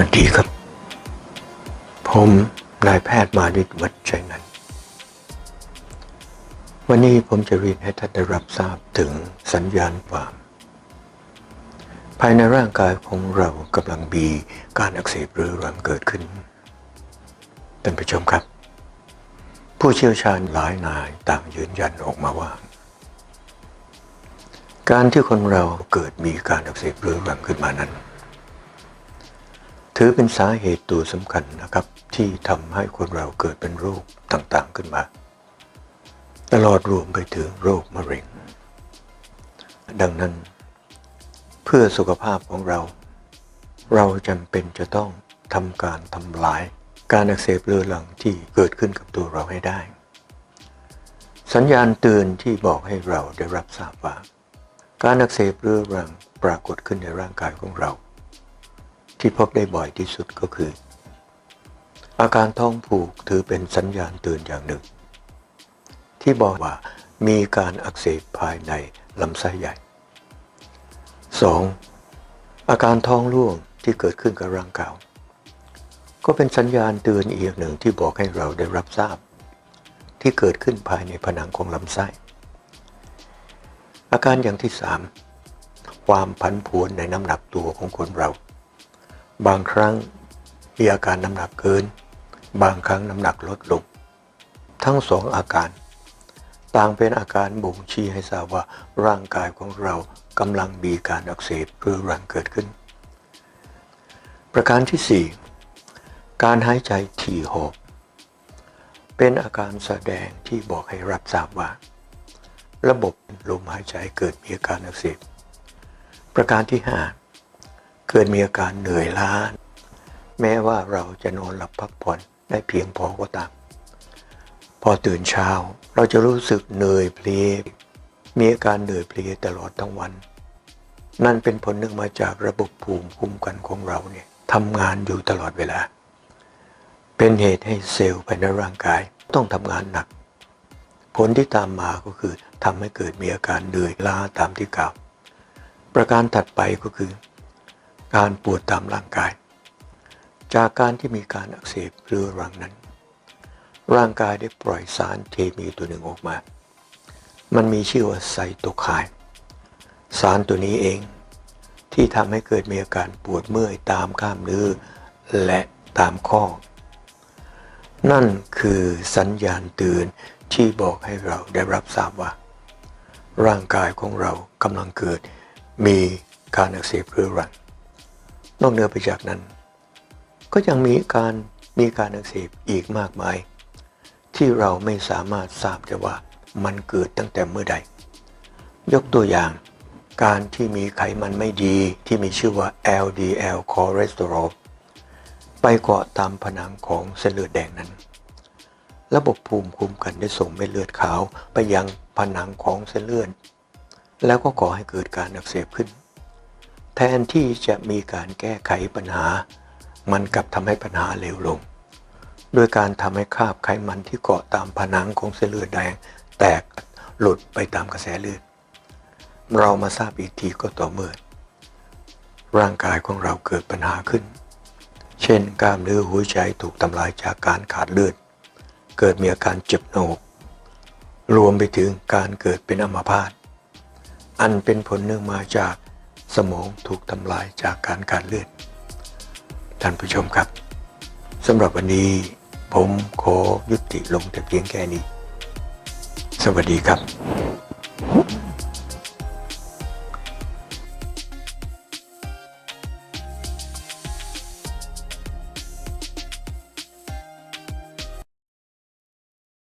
วัสดีครับ ผมนายแพทย์มานิตวัชชัยนันวันนี้ผมจะเรียนให้ท่านได้รับทราบถึงสัญญาณความ ภายในร่างกายของเรากำลังมีการอักเสบเรื้อรังเกิดขึ้นท่านผู้ชมครับ ผู้เชี่ยวชาญหลายนายต่างยืนยันออกมาว่า การที่คนเราเกิดมีการอักเสบเรื้อรังขึ้นมานั้น ถือเป็นสาเหตุตัวสำคัญนะครับ ที่ทำให้คนเราเกิดเป็นโรคต่างๆขึ้นมา ตลอดรวมไปถึงโรคมะเร็ง ดังนั้น เพื่อสุขภาพของเรา เราจำเป็นจะต้องทำการทำลาย การอักเสบเรื้อรังที่เกิดขึ้นกับตัวเราให้ได้ สัญญาณเตือนที่บอกให้เราได้รับทราบว่า การอักเสบเรื้อรังปรากฏขึ้นในร่างกายของเรา ที่พบได้บ่อยที่สุดก็คือ อาการท้องผูกถือเป็นสัญญาณเตือนอย่างหนึ่ง ที่บอกว่ามีการอักเสบภายในลำไส้ใหญ่ 2. อาการท้องร่วงที่เกิดขึ้นกับร่างกายก็เป็นสัญญาณเตือนอีกหนึ่งที่บอกให้เราได้รับทราบ ที่เกิดขึ้นภายในผนังของลำไส้ อาการอย่างที่ 3 ความผันผวนในน้ำหนักตัวของคนเรา บางครั้งมีอาการน้ำหนักเกิน บางครั้งน้ำหนักลดลง ทั้งสองอาการ ต่างเป็นอาการบ่งชี้ให้ทราบว่าร่างกายของเรากำลังมีการอักเสบเรื้อรังเกิดขึ้น ประการที่ 4 การหายใจถี่หอบเป็นอาการแสดงที่บอกให้รับทราบว่า ระบบลมหายใจเกิดมีอาการอักเสบประการที่ 5 เกิดมีอาการเหนื่อยล้า แม้ว่าเราจะนอนหลับพักผ่อนได้เพียงพอก็ตาม พอตื่นเช้าเราจะรู้สึกเหนื่อยเพลียมีอาการเหนื่อยเพลียตลอดทั้งวัน นั่นเป็นผลเนื่องมาจากระบบภูมิคุ้มกันของเราเนี่ยทำงานอยู่ตลอดเวลา เป็นเหตุให้เซลล์ภายในร่างกายต้องทำงานหนัก ผลที่ตามมาก็คือทำให้เกิดมีอาการเหนื่อยล้าตามที่กล่าว ประการถัดไปก็คือ การปวดตามร่างกาย จากการที่มีการอักเสบเรื้อรังนั้น ร่างกายได้ปล่อยสารเคมีตัวหนึ่งออกมา มันมีชื่อว่าไซโตไคน์สารตัวนี้เองที่ทำให้เกิดมีอาการปวดเมื่อยตามกล้ามเนื้อและตามข้อ นั่นคือสัญญาณเตือนที่บอกให้เราได้รับทราบว่า ร่างกายของเรากำลังเกิดมีการอักเสบเรื้อรัง นอกเหนือไปจากนั้น ก็ยังมีการมีการอักเสบอีกมากมาย ที่เราไม่สามารถทราบได้ว่ามันเกิดตั้งแต่เมื่อใด ยกตัวอย่าง การที่มีไขมันไม่ดีที่มีชื่อว่า LDL คอเลสเตอรอลไปเกาะตามผนังของเส้นเลือดแดงนั้น ระบบภูมิคุ้มกันได้ส่งเม็ดเลือดขาวไปยังผนังของเส้นเลือดแล้วก็ก่อให้เกิดการอักเสบขึ้น แทนที่จะมีการแก้ไขปัญหา มันกลับทำให้ปัญหาเลวลง โดยการทำให้คราบไขมันที่เกาะตามผนังของเส้นเลือดแดง แตกหลุดไปตามกระแสเลือด เรามาทราบอีกทีก็ต่อเมื่อ ร่างกายของเราเกิดปัญหาขึ้น เช่น กล้ามเนื้อหัวใจถูกทำลายจากการขาดเลือด เกิดมีอาการเจ็บหน้าอกรวมไปถึงการเกิดเป็นอัมพาต อันเป็นผลเนื่องมาจาก สมองถูกทำลายจากการขาดเลือด ท่านผู้ชมครับสำหรับวันนี้ผมขอยุติลงแต่เพียงแค่นี้ สวัสดีครับ